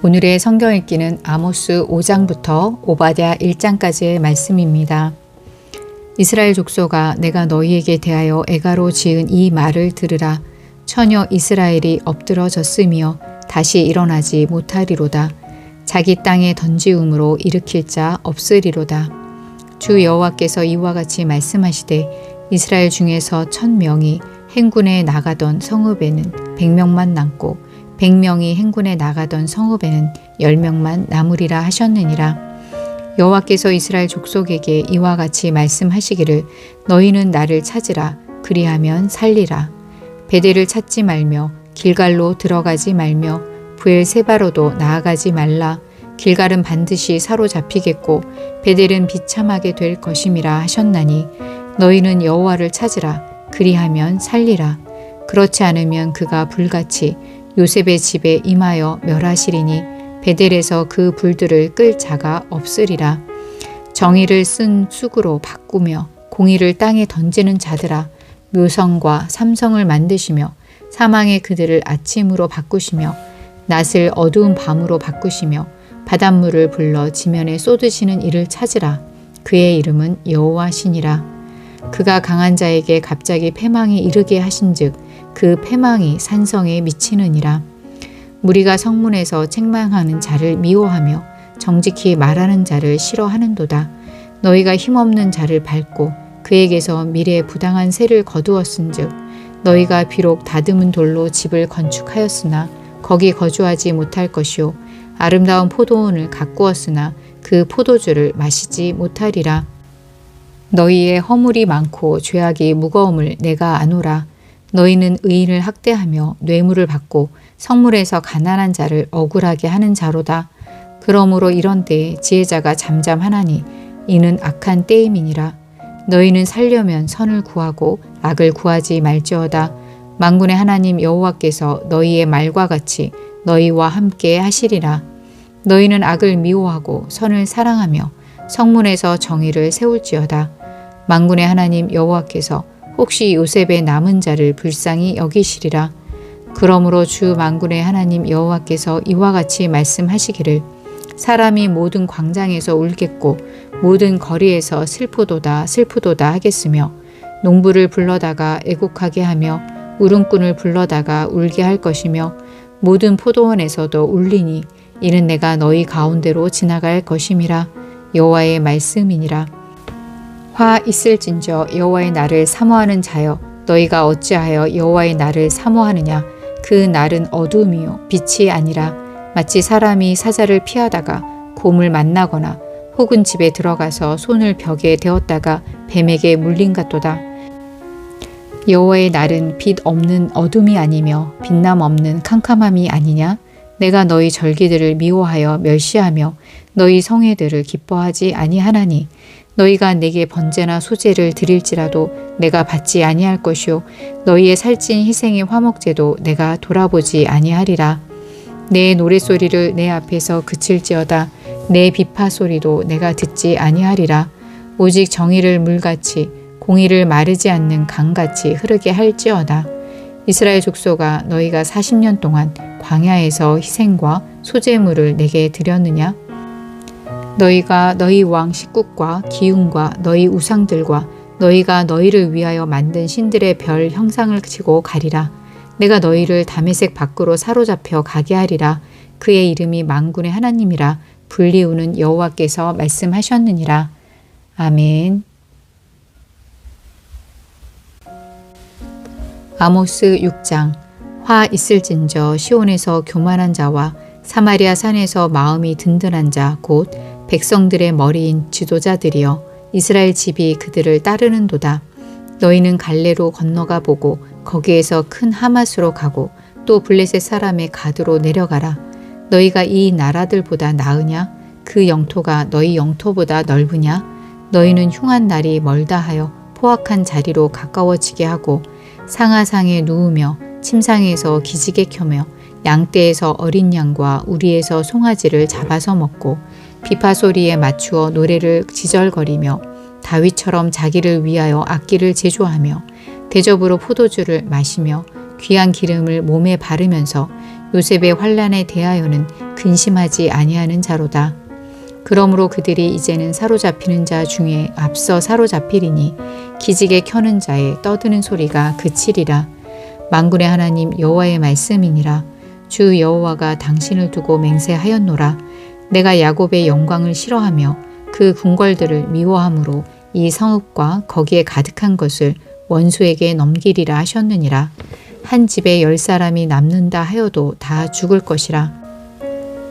오늘의 성경 읽기는 아모스 5장부터 오바댜 1장까지의 말씀입니다. 이스라엘 족속아 내가 너희에게 대하여 애가로 지은 이 말을 들으라. 처녀 이스라엘이 엎드러졌으며 다시 일어나지 못하리로다. 자기 땅에 던지움으로 일으킬 자 없으리로다. 주 여호와께서 이와 같이 말씀하시되 이스라엘 중에서 천 명이 행군에 나가던 성읍에는 백명만 남고 백명이 행군에 나가던 성읍에는 열 명만 남으리라 하셨느니라. 여호와께서 이스라엘 족속에게 이와 같이 말씀하시기를 너희는 나를 찾으라. 그리하면 살리라. 베델을 찾지 말며 길갈로 들어가지 말며 부엘세바로도 나아가지 말라. 길갈은 반드시 사로잡히겠고 베델은 비참하게 될 것임이라 하셨나니 너희는 여호와를 찾으라 그리하면 살리라 그렇지 않으면 그가 불같이 요셉의 집에 임하여 멸하시리니 베델에서 그 불들을 끌 자가 없으리라. 정의를 쓴 쑥으로 바꾸며 공의를 땅에 던지는 자들아 묘성과 삼성을 만드시며 사망의 그들을 아침으로 바꾸시며 낫을 어두운 밤으로 바꾸시며 바닷물을 불러 지면에 쏟으시는 이를 찾으라. 그의 이름은 여호와시니라. 그가 강한 자에게 갑자기 패망이 이르게 하신즉 그 패망이 산성에 미치느니라. 무리가 성문에서 책망하는 자를 미워하며 정직히 말하는 자를 싫어하는도다. 너희가 힘없는 자를 밟고 그에게서 미래에 부당한 세를 거두었은즉 너희가 비록 다듬은 돌로 집을 건축하였으나 거기 거주하지 못할 것이요 아름다운 포도원을 가꾸었으나 그 포도주를 마시지 못하리라. 너희의 허물이 많고 죄악이 무거움을 내가 아노라. 너희는 의인을 학대하며 뇌물을 받고 성물에서 가난한 자를 억울하게 하는 자로다. 그러므로 이런 때에 지혜자가 잠잠하나니 이는 악한 때임이니라. 너희는 살려면 선을 구하고 악을 구하지 말지어다. 만군의 하나님 여호와께서 너희의 말과 같이 너희와 함께 하시리라. 너희는 악을 미워하고 선을 사랑하며 성문에서 정의를 세울지어다. 만군의 하나님 여호와께서 혹시 요셉의 남은 자를 불쌍히 여기시리라. 그러므로 주 만군의 하나님 여호와께서 이와 같이 말씀하시기를 사람이 모든 광장에서 울겠고 모든 거리에서 슬프도다 슬프도다 하겠으며 농부를 불러다가 애곡하게 하며 울음꾼을 불러다가 울게 할 것이며 모든 포도원에서도 울리니 이는 내가 너희 가운데로 지나갈 것임이라 여호와의 말씀이니라 화 있을진저 여호와의 날을 사모하는 자여 너희가 어찌하여 여호와의 날을 사모하느냐 그 날은 어둠이요 빛이 아니라 마치 사람이 사자를 피하다가 곰을 만나거나 혹은 집에 들어가서 손을 벽에 대었다가 뱀에게 물린 같도다. 여호와의 날은 빛 없는 어둠이 아니며 빛남 없는 캄캄함이 아니냐? 내가 너희 절기들을 미워하여 멸시하며 너희 성회들을 기뻐하지 아니하나니 너희가 내게 번제나 소제를 드릴지라도 내가 받지 아니할 것이요 너희의 살찐 희생의 화목제도 내가 돌아보지 아니하리라. 내 노랫소리를 내 앞에서 그칠지어다. 내 비파 소리도 내가 듣지 아니하리라. 오직 정의를 물같이 공의를 마르지 않는 강같이 흐르게 할지어다 이스라엘 족속아 너희가 40년 동안 광야에서 희생과 소제물을 내게 드렸느냐 너희가 너희 왕 식국과 기운과 너희 우상들과 너희가 너희를 위하여 만든 신들의 별 형상을 치고 가리라. 내가 너희를 담에색 밖으로 사로잡혀 가게 하리라. 그의 이름이 만군의 하나님이라 불리우는 여호와께서 말씀하셨느니라. 아멘. 아모스 6장 화 있을진저 시온에서 교만한 자와 사마리아 산에서 마음이 든든한 자 곧 백성들의 머리인 지도자들이여 이스라엘 집이 그들을 따르는도다. 너희는 갈래로 건너가 보고 거기에서 큰 하마스로 가고 또 블레셋 사람의 가드로 내려가라. 너희가 이 나라들보다 나으냐? 그 영토가 너희 영토보다 넓으냐? 너희는 흉한 날이 멀다 하여 포악한 자리로 가까워지게 하고 상하상에 누우며 침상에서 기지개 켜며 양떼에서 어린 양과 우리에서 송아지를 잡아서 먹고 비파 소리에 맞추어 노래를 지절거리며 다윗처럼 자기를 위하여 악기를 제조하며 대접으로 포도주를 마시며 귀한 기름을 몸에 바르면서 요셉의 환란에 대하여는 근심하지 아니하는 자로다. 그러므로 그들이 이제는 사로잡히는 자 중에 앞서 사로잡히리니 기지개 켜는 자의 떠드는 소리가 그치리라. 만군의 하나님 여호와의 말씀이니라. 주 여호와가 당신을 두고 맹세하였노라. 내가 야곱의 영광을 싫어하며 그 궁궐들을 미워함으로 이 성읍과 거기에 가득한 것을 원수에게 넘기리라 하셨느니라. 한 집에 열 사람이 남는다 하여도 다 죽을 것이라.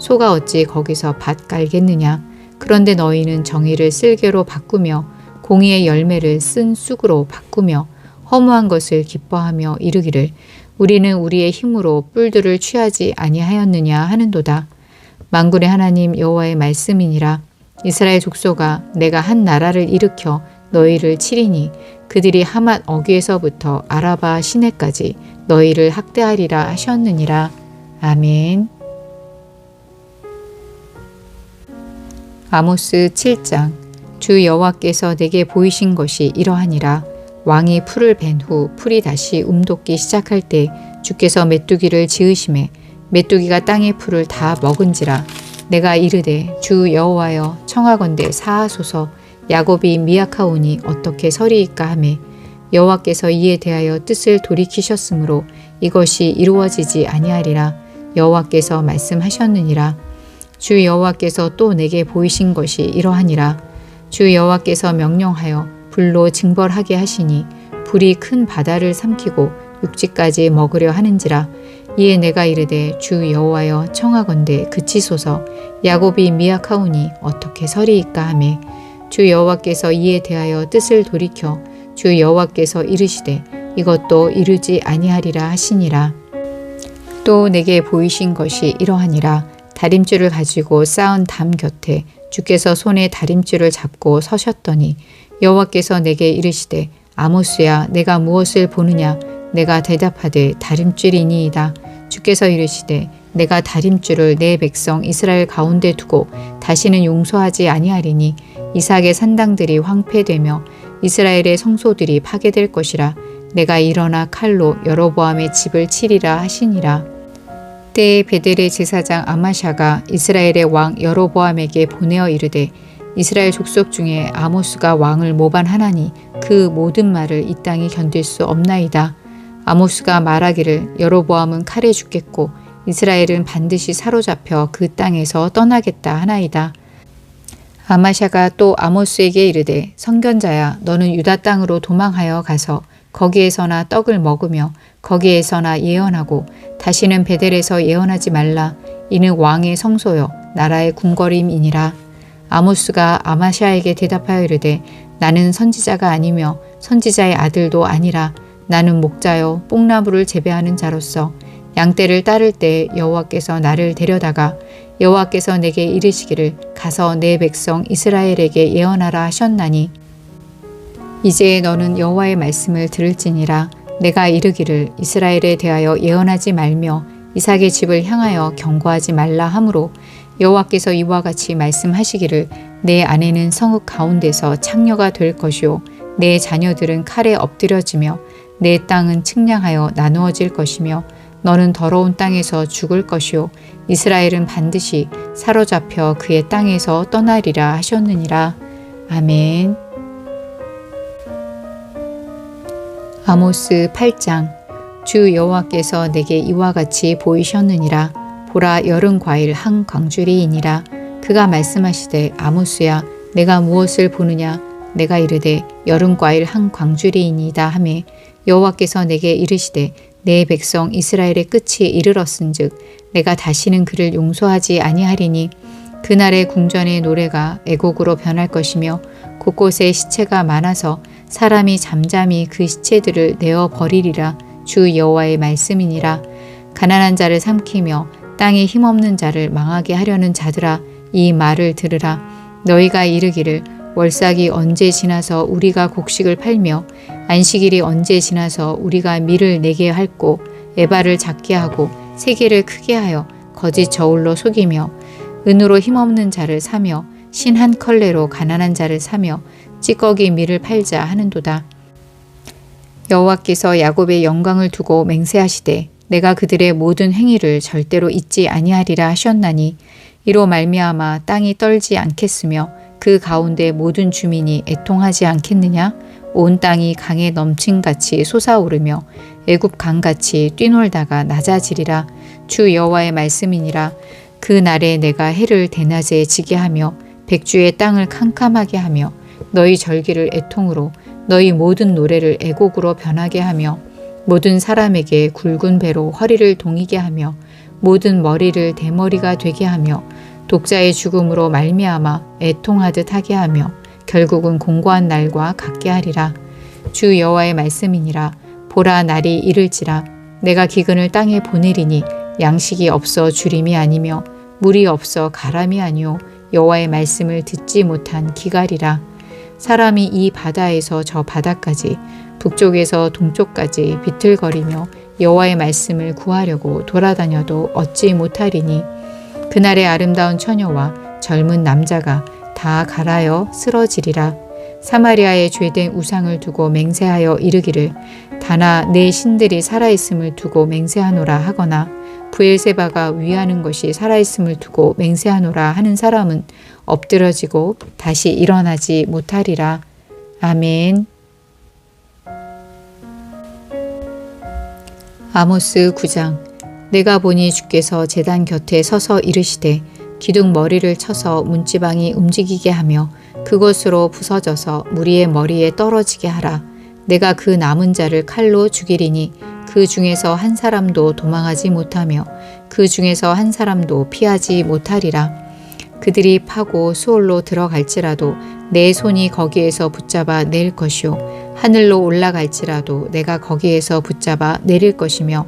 소가 어찌 거기서 밭 깔겠느냐. 그런데 너희는 정의를 쓸개로 바꾸며 공의의 열매를 쓴 쑥으로 바꾸며 허무한 것을 기뻐하며 이르기를 우리는 우리의 힘으로 뿔들을 취하지 아니하였느냐 하는도다. 만군의 하나님 여호와의 말씀이니라. 이스라엘 족속아 내가 한 나라를 일으켜 너희를 치리니 그들이 하맛 어귀에서부터 아라바 시내까지 너희를 학대하리라 하셨느니라. 아멘. 아모스 7장 주 여호와께서 내게 보이신 것이 이러하니라. 왕이 풀을 벤 후 풀이 다시 움돋기 시작할 때 주께서 메뚜기를 지으심에 메뚜기가 땅의 풀을 다 먹은지라. 내가 이르되 주 여호와여 청하건대 사하소서. 야곱이 미약하오니 어떻게 서리이까 하매 여호와께서 이에 대하여 뜻을 돌이키셨으므로 이것이 이루어지지 아니하리라. 여호와께서 말씀하셨느니라 주 여호와께서 또 내게 보이신 것이 이러하니라. 주 여호와께서 명령하여 불로 징벌하게 하시니 불이 큰 바다를 삼키고 육지까지 먹으려 하는지라. 이에 내가 이르되 주 여호와여 청하건대 그치소서. 야곱이 미약하오니 어떻게 서리이까 하매. 주 여호와께서 이에 대하여 뜻을 돌이켜 주 여호와께서 이르시되 이것도 이루지 아니하리라 하시니라. 또 내게 보이신 것이 이러하니라 다림줄을 가지고 쌓은 담 곁에 주께서 손에 다림줄을 잡고 서셨더니 여호와께서 내게 이르시되 아모스야 내가 무엇을 보느냐? 내가 대답하되 다림줄이니이다. 주께서 이르시되 내가 다림줄을 내 백성 이스라엘 가운데 두고 다시는 용서하지 아니하리니 이삭의 산당들이 황폐되며 이스라엘의 성소들이 파괴될 것이라. 내가 일어나 칼로 여로보암의 집을 치리라 하시니라 때에 베델의 제사장 아마샤가 이스라엘의 왕 여로보암에게 보내어 이르되 이스라엘 족속 중에 아모스가 왕을 모반하나니 그 모든 말을 이 땅이 견딜 수 없나이다. 아모스가 말하기를 여로보암은 칼에 죽겠고 이스라엘은 반드시 사로잡혀 그 땅에서 떠나겠다 하나이다. 아마샤가 또 아모스에게 이르되 선견자야 너는 유다 땅으로 도망하여 가서 거기에서나 떡을 먹으며 거기에서나 예언하고 다시는 베델에서 예언하지 말라. 이는 왕의 성소요 나라의 궁궐임이니라. 아모스가 아마샤에게 대답하여 이르되 나는 선지자가 아니며 선지자의 아들도 아니라 나는 목자요 뽕나무를 재배하는 자로서 양떼를 따를 때 여호와께서 나를 데려다가 여호와께서 내게 이르시기를 가서 내 백성 이스라엘에게 예언하라 하셨나니 이제 너는 여호와의 말씀을 들을지니라 내가 이르기를 이스라엘에 대하여 예언하지 말며 이삭의 집을 향하여 경고하지 말라 하므로 여호와께서 이와 같이 말씀하시기를 내 아내는 성읍 가운데서 창녀가 될 것이요 내 자녀들은 칼에 엎드려지며 내 땅은 측량하여 나누어질 것이며 너는 더러운 땅에서 죽을 것이요 이스라엘은 반드시 사로잡혀 그의 땅에서 떠나리라 하셨느니라 아멘. 아모스 8장 주 여호와께서 내게 이와 같이 보이셨느니라. 보라 여름 과일 한 광주리이니라. 그가 말씀하시되 아모스야 내가 무엇을 보느냐? 내가 이르되 여름 과일 한 광주리이니이다 하매 여호와께서 내게 이르시되 내 백성 이스라엘의 끝이 이르렀은즉 내가 다시는 그를 용서하지 아니하리니 그날의 궁전의 노래가 애곡으로 변할 것이며 곳곳에 시체가 많아서 사람이 잠잠히 그 시체들을 내어 버리리라. 주 여호와의 말씀이니라. 가난한 자를 삼키며 땅에 힘없는 자를 망하게 하려는 자들아 이 말을 들으라. 너희가 이르기를 월삭이 언제 지나서 우리가 곡식을 팔며 안식일이 언제 지나서 우리가 밀을 내게 할고 에바를 작게 하고 세계를 크게 하여 거짓 저울로 속이며 은으로 힘없는 자를 사며 신 한 컬레로 가난한 자를 사며 찌꺼기 밀을 팔자 하는도다. 여호와께서 야곱의 영광을 두고 맹세하시되 내가 그들의 모든 행위를 절대로 잊지 아니하리라 하셨나니 이로 말미암아 땅이 떨지 않겠으며 그 가운데 모든 주민이 애통하지 않겠느냐? 온 땅이 강에 넘친같이 솟아오르며 애굽 강같이 뛰놀다가 낮아지리라. 주 여호와의 말씀이니라. 그 날에 내가 해를 대낮에 지게 하며 백주의 땅을 캄캄하게 하며 너희 절기를 애통으로 너희 모든 노래를 애곡으로 변하게 하며 모든 사람에게 굵은 배로 허리를 동이게 하며 모든 머리를 대머리가 되게 하며 독자의 죽음으로 말미암아 애통하듯 하게 하며 결국은 공고한 날과 같게 하리라. 주 여호와의 말씀이니라. 보라 날이 이를지라. 내가 기근을 땅에 보내리니 양식이 없어 주림이 아니며 물이 없어 가람이 아니요 여호와의 말씀을 듣지 못한 기갈이라 사람이 이 바다에서 저 바다까지 북쪽에서 동쪽까지 비틀거리며 여호와의 말씀을 구하려고 돌아다녀도 얻지 못하리니 그날의 아름다운 처녀와 젊은 남자가 다 갈아여 쓰러지리라. 사마리아의 죄된 우상을 두고 맹세하여 이르기를 다나 내 신들이 살아있음을 두고 맹세하노라 하거나 부엘세바가 위하는 것이 살아있음을 두고 맹세하노라 하는 사람은 엎드러지고 다시 일어나지 못하리라. 아멘. 아모스 9장 내가 보니 주께서 제단 곁에 서서 이르시되 기둥 머리를 쳐서 문지방이 움직이게 하며 그것으로 부서져서 무리의 머리에 떨어지게 하라. 내가 그 남은 자를 칼로 죽이리니 그 중에서 한 사람도 도망하지 못하며 그 중에서 한 사람도 피하지 못하리라. 그들이 파고 수월로 들어갈지라도 내 손이 거기에서 붙잡아 낼 것이요. 하늘로 올라갈지라도 내가 거기에서 붙잡아 내릴 것이며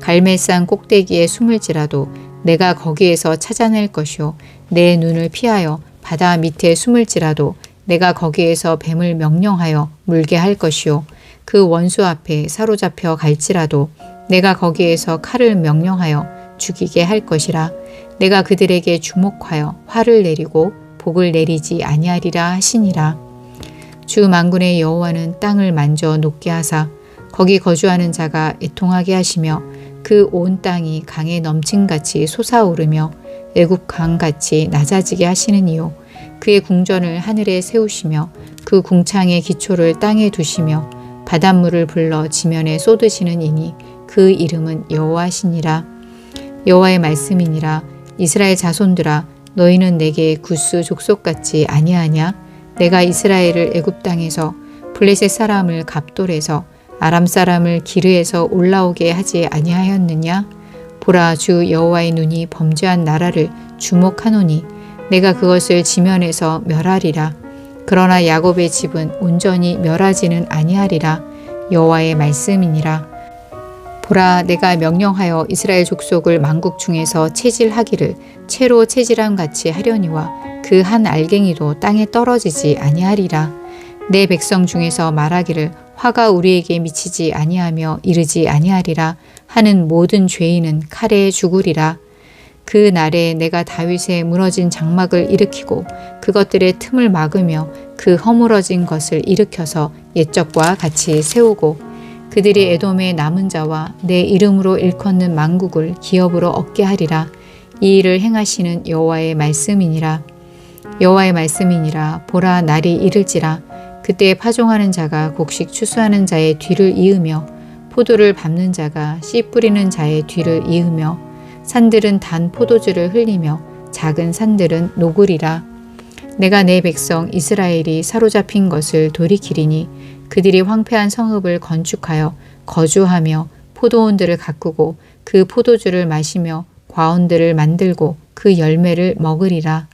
갈멜산 꼭대기에 숨을지라도 내가 거기에서 찾아낼 것이요. 내 눈을 피하여 바다 밑에 숨을지라도 내가 거기에서 뱀을 명령하여 물게 할 것이요. 그 원수 앞에 사로잡혀 갈지라도 내가 거기에서 칼을 명령하여 죽이게 할 것이라 내가 그들에게 주목하여 화를 내리고 복을 내리지 아니하리라 하시니라. 주 만군의 여호와는 땅을 만져 녹게 하사 거기 거주하는 자가 애통하게 하시며 그 온 땅이 강에 넘친같이 솟아오르며 애굽 강같이 낮아지게 하시는 이요. 그의 궁전을 하늘에 세우시며 그 궁창의 기초를 땅에 두시며 바닷물을 불러 지면에 쏟으시는 이니 그 이름은 여호와시니라. 여호와의 말씀이니라 이스라엘 자손들아 너희는 내게 구스 족속같이 아니하냐? 내가 이스라엘을 애굽 땅에서 블레셋 사람을 갑돌에서 아람 사람을 기르에서 올라오게 하지 아니하였느냐? 보라 주 여호와의 눈이 범죄한 나라를 주목하노니 내가 그것을 지면에서 멸하리라. 그러나 야곱의 집은 온전히 멸하지는 아니하리라. 여호와의 말씀이니라 보라 내가 명령하여 이스라엘 족속을 만국 중에서 체질하기를 채로 체질함 같이 하려니와 그 한 알갱이도 땅에 떨어지지 아니하리라. 내 백성 중에서 말하기를 화가 우리에게 미치지 아니하며 이르지 아니하리라 하는 모든 죄인은 칼에 죽으리라. 그 날에 내가 다윗의 무너진 장막을 일으키고 그것들의 틈을 막으며 그 허물어진 것을 일으켜서 옛적과 같이 세우고 그들이 에돔의 남은 자와 내 이름으로 일컫는 만국을 기업으로 얻게 하리라. 이 일을 행하시는 여호와의 말씀이니라. 여호와의 말씀이니라. 보라 날이 이를지라. 그때 파종하는 자가 곡식 추수하는 자의 뒤를 이으며 포도를 밟는 자가 씨 뿌리는 자의 뒤를 이으며 산들은 단 포도주를 흘리며 작은 산들은 녹으리라. 내가 내 백성 이스라엘이 사로잡힌 것을 돌이키리니 그들이 황폐한 성읍을 건축하여 거주하며 포도원들을 가꾸고 그 포도주를 마시며 과원들을 만들고 그 열매를 먹으리라.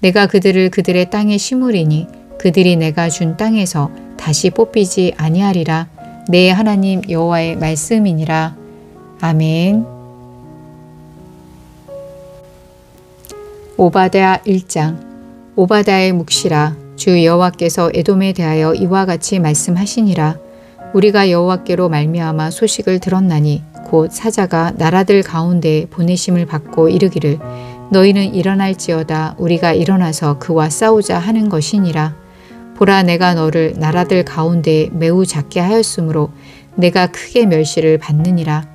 내가 그들을 그들의 땅에 심으리니 그들이 내가 준 땅에서 다시 뽑히지 아니하리라. 내 하나님 여호와의 말씀이니라. 아멘. 오바댜 1장 오바다의 묵시라 주 여호와께서 에돔에 대하여 이와 같이 말씀하시니라. 우리가 여호와께로 말미암아 소식을 들었나니 곧 사자가 나라들 가운데 보내심을 받고 이르기를 너희는 일어날지어다 우리가 일어나서 그와 싸우자 하는 것이니라. 보라 내가 너를 나라들 가운데 매우 작게 하였으므로 내가 크게 멸시를 받느니라.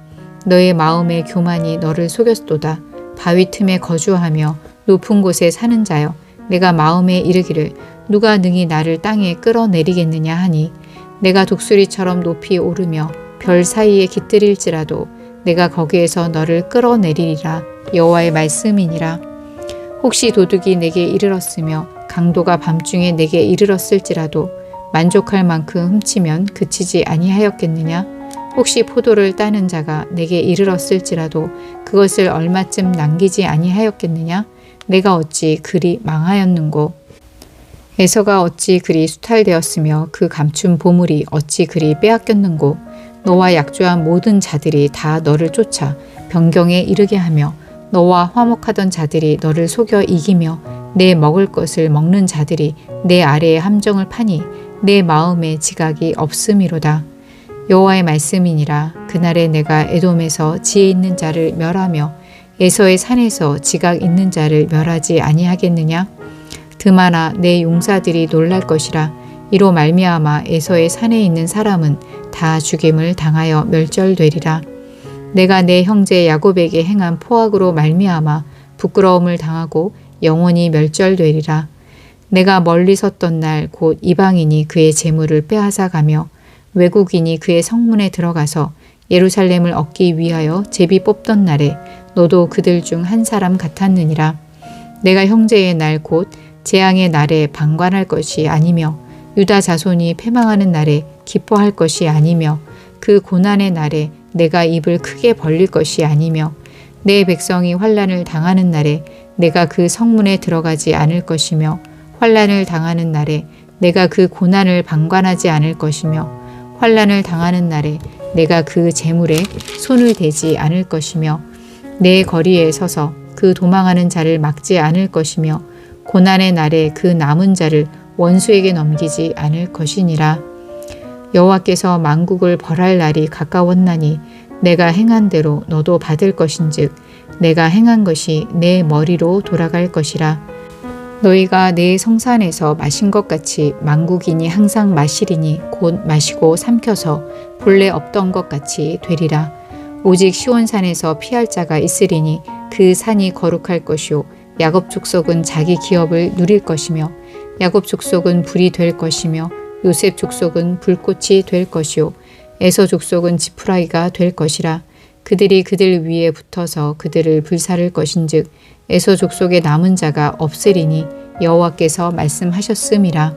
너의 마음의 교만이 너를 속였도다. 바위 틈에 거주하며 높은 곳에 사는 자여 내가 마음에 이르기를 누가 능히 나를 땅에 끌어내리겠느냐 하니 내가 독수리처럼 높이 오르며 별 사이에 깃들일지라도 내가 거기에서 너를 끌어내리리라 여호와의 말씀이니라. 혹시 도둑이 내게 이르렀으며 강도가 밤중에 내게 이르렀을지라도 만족할 만큼 훔치면 그치지 아니하였겠느냐? 혹시 포도를 따는 자가 내게 이르렀을지라도 그것을 얼마쯤 남기지 아니하였겠느냐? 내가 어찌 그리 망하였는고 에서가 어찌 그리 수탈되었으며 그 감춘 보물이 어찌 그리 빼앗겼는고? 너와 약조한 모든 자들이 다 너를 쫓아 변경에 이르게 하며 너와 화목하던 자들이 너를 속여 이기며 내 먹을 것을 먹는 자들이 내 아래에 함정을 파니 내 마음에 지각이 없음이로다. 여호와의 말씀이니라. 그날에 내가 에돔에서 지혜 있는 자를 멸하며 에서의 산에서 지각 있는 자를 멸하지 아니하겠느냐 드마나 내 용사들이 놀랄 것이라 이로 말미암아 에서의 산에 있는 사람은 다 죽임을 당하여 멸절되리라 내가 내 형제 야곱에게 행한 포악으로 말미암아 부끄러움을 당하고 영원히 멸절되리라 내가 멀리 섰던 날 곧 이방인이 그의 재물을 빼앗아 가며 외국인이 그의 성문에 들어가서 예루살렘을 얻기 위하여 제비 뽑던 날에 너도 그들 중 한 사람 같았느니라. 내가 형제의 날 곧 재앙의 날에 방관할 것이 아니며 유다 자손이 패망하는 날에 기뻐할 것이 아니며 그 고난의 날에 내가 입을 크게 벌릴 것이 아니며 내 백성이 환란을 당하는 날에 내가 그 성문에 들어가지 않을 것이며 환란을 당하는 날에 내가 그 고난을 방관하지 않을 것이며 환란을 당하는 날에 내가 그 재물에 손을 대지 않을 것이며 내 거리에 서서 그 도망하는 자를 막지 않을 것이며 고난의 날에 그 남은 자를 원수에게 넘기지 않을 것이니라 여호와께서 만국을 벌할 날이 가까웠나니 내가 행한 대로 너도 받을 것인즉 내가 행한 것이 내 머리로 돌아갈 것이라 너희가 내 성산에서 마신 것 같이 만국인이 항상 마시리니 곧 마시고 삼켜서 본래 없던 것 같이 되리라. 오직 시온산에서 피할 자가 있으리니 그 산이 거룩할 것이요 야곱 족속은 자기 기업을 누릴 것이며 야곱 족속은 불이 될 것이며 요셉 족속은 불꽃이 될 것이요 에서 족속은 지푸라기가 될 것이라. 그들이 그들 위에 붙어서 그들을 불사를 것인즉 에서 족속의 남은 자가 없으리니 여호와께서 말씀하셨음이라.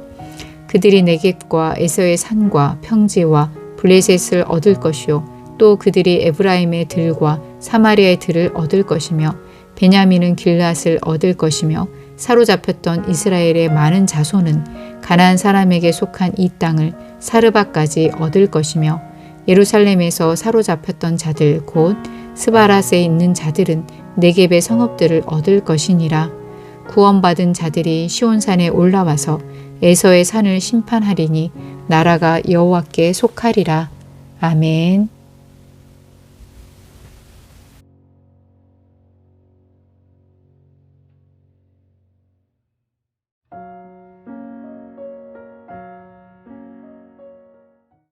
그들이 네겝과 에서의 산과 평지와 블레셋을 얻을 것이요 또 그들이 에브라임의 들과 사마리아의 들을 얻을 것이며 베냐민은 길앗을 얻을 것이며 사로잡혔던 이스라엘의 많은 자손은 가나안 사람에게 속한 이 땅을 사르바까지 얻을 것이며 예루살렘에서 사로잡혔던 자들 곧 스바라스에 있는 자들은 네겝의 성읍들을 얻을 것이니라 구원받은 자들이 시온산에 올라와서 에서의 산을 심판하리니 나라가 여호와께 속하리라 아멘.